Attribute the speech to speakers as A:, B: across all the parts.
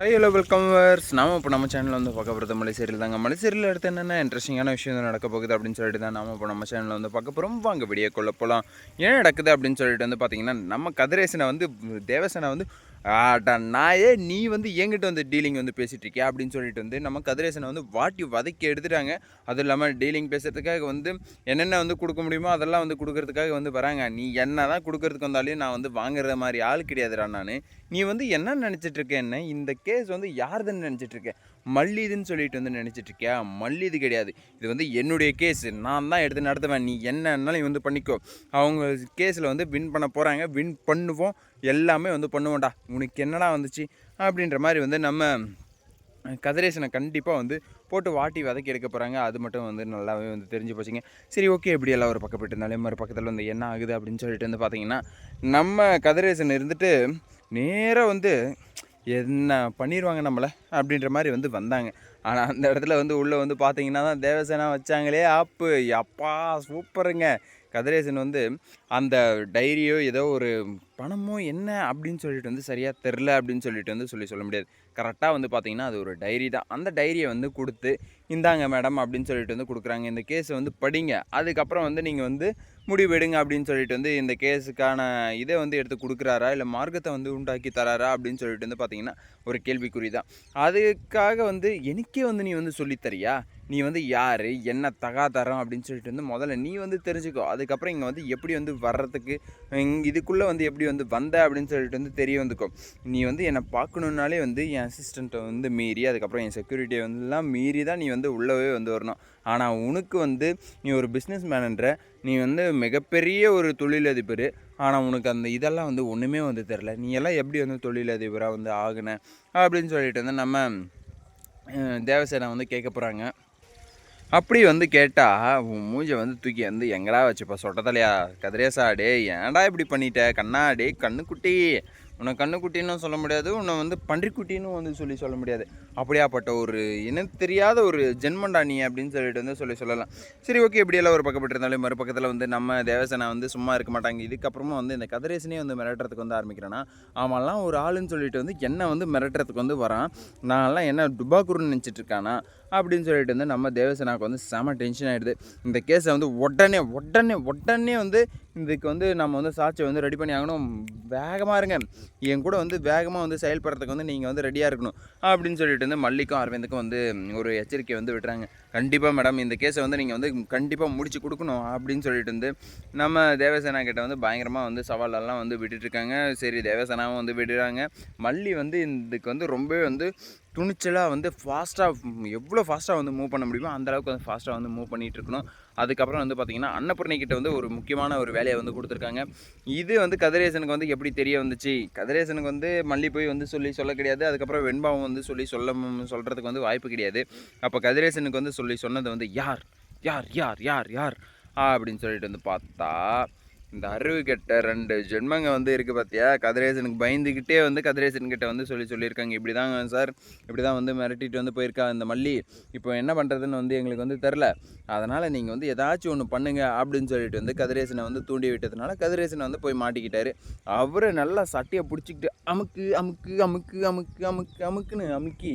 A: High hello welcome verse நாம இப்போ நம்ம சேனலில் வந்து பார்க்க போகிறது மலைசேரியில் தாங்க. மலைசேரியில் அடுத்து என்னென்ன இன்ட்ரெஸ்டிங்கான விஷயம் வந்து நடக்க போகுது அப்படின்னு சொல்லிட்டு தான் நாம இப்போ நம்ம சேனலில் வந்து பார்க்க போகிறோம் வாங்க வீடியோ கொள்ள போகலாம் ஏன் நடக்குது அப்படின்னு சொல்லிட்டு வந்து பார்த்தீங்கன்னா நம்ம கதிரேசனை வந்து தேவசேனை வந்து ஆட்டா நாயே நீ வந்து என்கிட்ட வந்து டீலிங் வந்து பேசிகிட்டு இருக்கியா அப்படின்னு சொல்லிட்டு வந்து நம்ம கதிரேசனை வந்து வாட்டி வதக்கி எடுத்துட்டாங்க. அதுவும் இல்லாமல் டீலிங் பேசுறதுக்காக வந்து என்னென்ன வந்து கொடுக்க முடியுமோ அதெல்லாம் வந்து கொடுக்கறதுக்காக வந்து வராங்க. நீ என்ன தான் கொடுக்கறதுக்கு வந்தாலும் நான் வந்து வாங்குற மாதிரி ஆள் கிடையாதுடா நான். நீ வந்து என்ன நினச்சிட்ருக்க என்ன? இந்த கேஸ் வந்து யாருதுன்னு நினச்சிட்டு இருக்க? மல்லிதுன்னு சொல்லிட்டு வந்து நினச்சிட்டு இருக்கியா மல்லிது கிடையாது. இது வந்து என்னுடைய கேஸ் நான் தான் எடுத்து நடத்துவேன். நீ என்னன்னாலும் வந்து பண்ணிக்கோ. அவங்க கேஸில் வந்து வின் பண்ண போகிறாங்க வின் பண்ணுவோம். எல்லாமே வந்து பண்ணுவோம்டா. உனக்கு என்னடா வந்துச்சு? அப்படின்ற மாதிரி வந்து நம்ம கதிரேசனை கண்டிப்பாக வந்து போட்டு வாட்டி வதக்கி எடுக்க போகிறாங்க அது மட்டும் வந்து நல்லாவே வந்து தெரிஞ்சு போச்சுங்க. சரி ஓகே இப்படி எல்லாம் ஒரு பக்கப்பட்டு போயிட்டு இருந்தாலே மறு பக்கத்தில் வந்து என்ன ஆகுது அப்படின்னு சொல்லிட்டு வந்து பார்த்தீங்கன்னா நம்ம கதிரேசன் இருந்துட்டு நேராக வந்து என்ன பண்ணிடுவாங்க நம்மளை அப்படின்ற மாதிரி வந்து வந்தாங்க. ஆனால் அந்த இடத்துல வந்து உள்ளே வந்து பார்த்தீங்கன்னா தான் தேவசேனா வச்சாங்களே ஆப்பு. அப்பா சூப்பருங்க. கதிரேசன் வந்து அந்த டைரியோ ஏதோ ஒரு பணமோ என்ன அப்படின்னு சொல்லிட்டு வந்து சரியாக தெரில அப்படின்னு சொல்லிட்டு வந்து சொல்லி சொல்ல முடியாது. கரெக்டாக வந்து பார்த்தீங்கன்னா அது ஒரு டைரி தான். அந்த டைரியை வந்து கொடுத்து இந்தாங்க மேடம் அப்படின்னு சொல்லிட்டு வந்து கொடுக்குறாங்க. இந்த கேஸை வந்து படிங்க. அதுக்கப்புறம் வந்து நீங்கள் வந்து முடிவு எடுங்க அப்படின்னு சொல்லிட்டு வந்து இந்த கேஸுக்கான இதை வந்து எடுத்து கொடுக்குறாரா? இல்லை மார்க்கத்தை வந்து உண்டாக்கி தராரா? அப்படின்னு சொல்லிட்டு வந்து பார்த்தீங்கன்னா ஒரு கேள்விக்குறி தான் அதுக்காக வந்து எனக்கே வந்து நீ வந்து சொல்லித்தரியா நீ வந்து யார்? என்ன தகாதரம்? அப்படின்னு சொல்லிட்டு வந்து முதல்ல நீ வந்து தெரிஞ்சுக்கோ. அதுக்கப்புறம் இங்கே வந்து எப்படி வந்து வர்றதுக்கு இதுக்குள்ளே வந்து எப்படி வந்து வந்த அப்படின்னு சொல்லிட்டு வந்து தெரிய வந்துக்கோ. நீ வந்து என்னை பார்க்கணுன்னாலே வந்து என் அசிஸ்டண்ட்டை வந்து மீறி அதுக்கப்புறம் என் செக்யூரிட்டியை வந்துலாம் மீறி தான் நீ வந்து உள்ளவே வந்து வரணும். ஆனால் உனக்கு வந்து நீ ஒரு பிஸ்னஸ் மேனன்ற நீ வந்து மிகப்பெரிய ஒரு தொழிலதிபர். ஆனால் உனக்கு அந்த இதெல்லாம் வந்து ஒன்றுமே வந்து தெரில நீ எல்லாம் எப்படி வந்து தொழிலதிபராக வந்து ஆகுன? அப்படின்னு சொல்லிட்டு வந்து நம்ம தேவசேனா வந்து கேட்க போகிறாங்க அப்படி வந்து கேட்டால் உன் மூஞ்சை வந்து தூக்கி வந்து எங்கடா வச்சுப்பா? சொட்டத்தலையா? கதிரேசா டே ஏன்டா இப்படி பண்ணிட்ட? கண்ணா டே கண்ணுக்குட்டி. உன்னை கண்ணுக்குட்டின்னு சொல்ல முடியாது உன்னை வந்து பன்றிக்குட்டின்னு வந்து சொல்லி சொல்ல முடியாது. அப்படியாப்பட்ட ஒரு இனம் தெரியாத ஒரு ஜென்மண்டா நீ அப்படின்னு சொல்லிட்டு வந்து சொல்லி சொல்லலாம். சரி ஓகே இப்படியெல்லாம் ஒரு பக்கப்பட்டு இருந்தாலும் மறுபக்கத்தில் வந்து நம்ம தேவசேனா வந்து சும்மா இருக்க மாட்டாங்க. இதுக்கப்புறமா வந்து இந்த கதிரேசனே வந்து மிரட்டுறதுக்கு வந்து ஆரம்பிக்கிறேன்னா அவன்லாம் ஒரு ஆளுன்னு சொல்லிட்டு வந்து என்னை வந்து மிரட்டுறதுக்கு வந்து வரான். நான்லாம் என்ன டுபாக்குருன்னு நினச்சிட்டு இருக்கானா? அப்படின்னு சொல்லிட்டு வந்து நம்ம தேவசேனாவுக்கு வந்து செம டென்ஷன் ஆகிடுது இந்த கேஸை வந்து உடனே உடனே உடனே வந்து இதுக்கு வந்து நம்ம வந்து சாட்சியை வந்து ரெடி பண்ணி ஆகணும். வேகமாக இருங்க. என் கூட வந்து வேகமாக வந்து செயல்படுறதுக்கு வந்து நீங்கள் வந்து ரெடியாக இருக்கணும். அப்படின்னு சொல்லிட்டு வந்து மல்லிக்கும் அரவிந்துக்கும் வந்து ஒரு எச்சரிக்கை வந்து விட்டுறாங்க. கண்டிப்பாக மேடம் இந்த கேஸை வந்து நீங்கள் வந்து கண்டிப்பாக முடிச்சு கொடுக்கணும் அப்படின்னு சொல்லிட்டு வந்து நம்ம தேவசேனா கிட்ட வந்து பயங்கரமாக வந்து சவாலெல்லாம் வந்து விட்டுட்ருக்காங்க சரி தேவசேனாவும் வந்து விடுறாங்க. மல்லி வந்து இதுக்கு வந்து ரொம்பவே வந்து துணிச்சலாக வந்து ஃபாஸ்ட்டாக எவ்வளோ ஃபாஸ்ட்டாக வந்து மூவ் பண்ண முடியுமோ அந்தளவுக்கு வந்து ஃபாஸ்ட்டாக வந்து மூவ் பண்ணிகிட்டு இருக்கணும். அதுக்கப்புறம் வந்து பார்த்திங்கன்னா அன்னபூர்ணி வந்து ஒரு முக்கியமான ஒரு வேலையை வந்து கொடுத்துருக்காங்க. இது வந்து கதிரேசனுக்கு வந்து எப்படி தெரிய வந்துச்சு? கதிரேசனுக்கு வந்து மல்லி போய் வந்து சொல்லி சொல்ல கிடையாது. அதுக்கப்புறம் வெண்பாவும் வந்து சொல்லி சொல்ல சொல்கிறதுக்கு வந்து வாய்ப்பு கிடையாது. அப்போ கதிரேசனுக்கு வந்து சொல்லி சொன்னது வந்து யார்? யார் யார் யார் யார்? அப்படின்னு சொல்லிட்டு வந்து பார்த்தா இந்த அறிவு கெட்ட ரெண்டு ஜென்மங்க வந்து இருக்குது பார்த்தியா கதிரேசனுக்கு பயந்துக்கிட்டே வந்து கதிரேசன்கிட்ட வந்து சொல்லி சொல்லியிருக்காங்க. இப்படி தாங்க சார். இப்படி தான் வந்து மிரட்டிட்டு வந்து போயிருக்கா இந்த மல்லி. இப்போ என்ன பண்ணுறதுன்னு வந்து எங்களுக்கு வந்து தெரில அதனால் நீங்கள் வந்து ஏதாச்சும் ஒன்று பண்ணுங்க அப்படின்னு சொல்லிட்டு வந்து கதிரேசனை வந்து தூண்டி விட்டதுனால கதிரேசனை வந்து போய் மாட்டிக்கிட்டாரு. அவரை நல்லா சட்டையை பிடிச்சிக்கிட்டு அமுக்கு அமுக்கு அமுக்கு அமுக்கு அமுக்கு அமுக்குன்னு அமுக்கி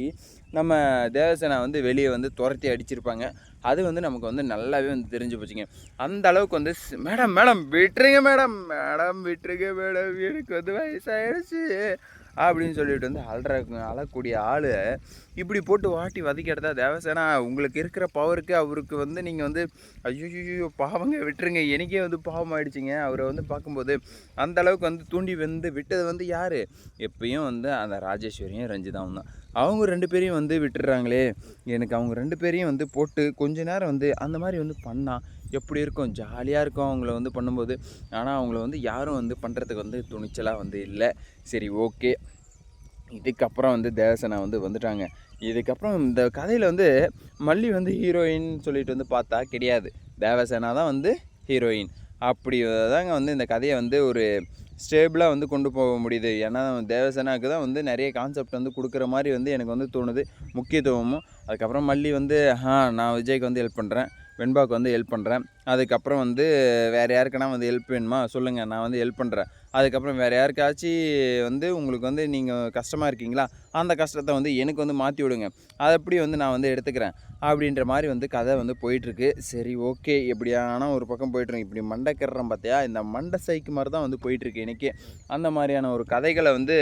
A: நம்ம தேவசேனா வந்து வெளியே வந்து துரத்தி அடிச்சிருப்பாங்க. அது வந்து நமக்கு வந்து நல்லாவே வந்து தெரிஞ்சு போச்சுங்க. அந்த அளவுக்கு வந்து மேடம் மேடம் விட்டுருங்க மேடம். மேடம் விட்டுருங்க மேடம். எனக்கு வந்து வயசாயிடுச்சு. அப்படின்னு சொல்லிட்டு வந்து அழற அழக்கூடிய ஆள் இப்படி போட்டு வாட்டி வதக்கிடுதா தேவசேனா உங்களுக்கு இருக்கிற பவருக்கு அவருக்கு வந்து நீங்கள் வந்து ஐயோ பாவங்க விட்டுருங்க. எனக்கே வந்து பாவம் ஆயிடுச்சுங்க. அவரை வந்து பார்க்கும்போது அந்த அளவுக்கு வந்து தூண்டி வந்து விட்டது வந்து யார்? எப்பயும் வந்து அந்த ராஜேஸ்வரியும் ரஞ்சிதாவும் தான். அவங்க ரெண்டு பேரையும் வந்து விட்டுடுறாங்களே. எனக்கு அவங்க ரெண்டு பேரையும் வந்து போட்டு கொஞ்ச நேரம் வந்து அந்த மாதிரி வந்து பண்ணா எப்படி இருக்கும் ஜாலியாக இருக்கும் அவங்கள வந்து பண்ணும்போது. ஆனால் அவங்கள வந்து யாரும் வந்து பண்ணுறதுக்கு வந்து துணிச்சலாக வந்து இல்லை. சரி ஓகே. இதுக்கப்புறம் வந்து தேவசனா வந்து வந்துட்டாங்க. இதுக்கப்புறம் இந்த கதையில் வந்து மல்லி வந்து ஹீரோயின் சொல்லிட்டு வந்து பார்த்தா கிடையாது. தேவசேனா தான் வந்து ஹீரோயின் அப்படி தாங்க வந்து இந்த கதையை வந்து ஒரு ஸ்டேபிளாக வந்து கொண்டு போக முடியுது. ஏன்னா தேவசேனாவுக்கு தான் வந்து நிறைய கான்செப்ட் வந்து கொடுக்குற மாதிரி வந்து எனக்கு வந்து தோணுது. முக்கியத்துவமும். அதுக்கப்புறம் மல்லி வந்து ஆ நான் விஜய்க்கு வந்து ஹெல்ப் பண்ணுறேன் வெண்பாவுக்கு வந்து ஹெல்ப் பண்ணுறேன் அதுக்கப்புறம் வந்து வேறு யாருக்குன்னா வந்து ஹெல்ப் வேணுமா? சொல்லுங்கள் நான் வந்து ஹெல்ப் பண்ணுறேன் அதுக்கப்புறம் வேறு யாருக்காச்சும் வந்து உங்களுக்கு வந்து நீங்கள் கஷ்டமாக இருக்கீங்களா? அந்த கஷ்டத்தை வந்து எனக்கு வந்து மாற்றி விடுங்க. அதை எப்படி வந்து நான் வந்து எடுத்துக்கிறேன்? அப்படின்ற மாதிரி வந்து கதை வந்து போயிட்டுருக்கு. சரி ஓகே எப்படியான ஒரு பக்கம் போயிட்டுருக்கு. இப்படி மண்டை கட்டுறோம் பார்த்தியா இந்த மண்டை சைக்கு மாதிரி தான் வந்து போயிட்டுருக்கு இன்றைக்கி அந்த மாதிரியான ஒரு கதைகளை வந்து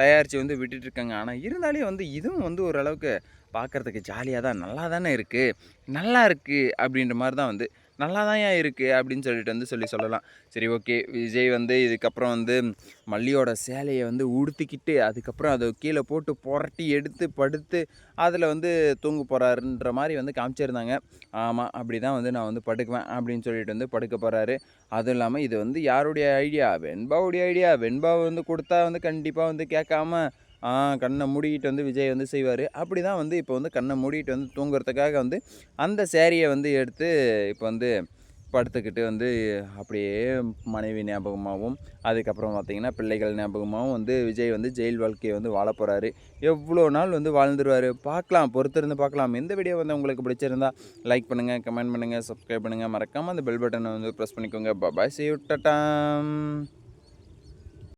A: தயாரித்து வந்து விட்டுட்ருக்காங்க ஆனால் இருந்தாலே வந்து இதுவும் வந்து ஓரளவுக்கு பார்க்குறதுக்கு ஜாலியாக தான் நல்லா தானே இருக்குது நல்லா இருக்குது அப்படின்ற மாதிரி தான் வந்து நல்லா தான் ஏன் இருக்குது அப்படின்னு சொல்லிட்டு வந்து சொல்லி சொல்லலாம். சரி ஓகே விஜய் வந்து இதுக்கப்புறம் வந்து மல்லியோட சேலையை வந்து உடுத்திக்கிட்டு அதுக்கப்புறம் அதை கீழே போட்டு புரட்டி எடுத்து படுத்து அதில் வந்து தூங்க போகிறாருன்ற மாதிரி வந்து காமிச்சிருந்தாங்க. ஆமாம் அப்படி தான் வந்து நான் வந்து படுக்குவேன் அப்படின்னு சொல்லிட்டு வந்து படுக்க போகிறாரு அதுவும் இல்லாமல் இது வந்து யாருடைய ஐடியா? வெண்பாவுடைய ஐடியா. வெண்பாவை வந்து கொடுத்தா வந்து கண்டிப்பாக வந்து கேட்காம கண்ணை மூடிக்கிட்டு வந்து விஜய் வந்து செய்வார். அப்படி தான் வந்து இப்போ வந்து கண்ணை மூடிக்கிட்டு வந்து தூங்குறதுக்காக வந்து அந்த சேரீயை வந்து எடுத்து இப்போ வந்து படுத்துக்கிட்டு வந்து அப்படியே மனைவி ஞாபகமாகவும் அதுக்கப்புறம் பார்த்திங்கன்னா பிள்ளைகள் ஞாபகமாகவும் வந்து விஜய் வந்து ஜெயில் வாழ்க்கையை வந்து வாழ போகிறாரு எவ்வளோ நாள் வந்து வாழ்ந்துருவார். பார்க்கலாம் பொறுத்திருந்து பார்க்கலாம். இந்த வீடியோ வந்து உங்களுக்கு பிடிச்சிருந்தா லைக் பண்ணுங்கள் கமெண்ட் பண்ணுங்கள் சப்ஸ்கிரைப் பண்ணுங்கள் மறக்காமல் அந்த பெல் பட்டனை வந்து ப்ரெஸ் பண்ணிக்கோங்க. பாய் சி டாட்டாம்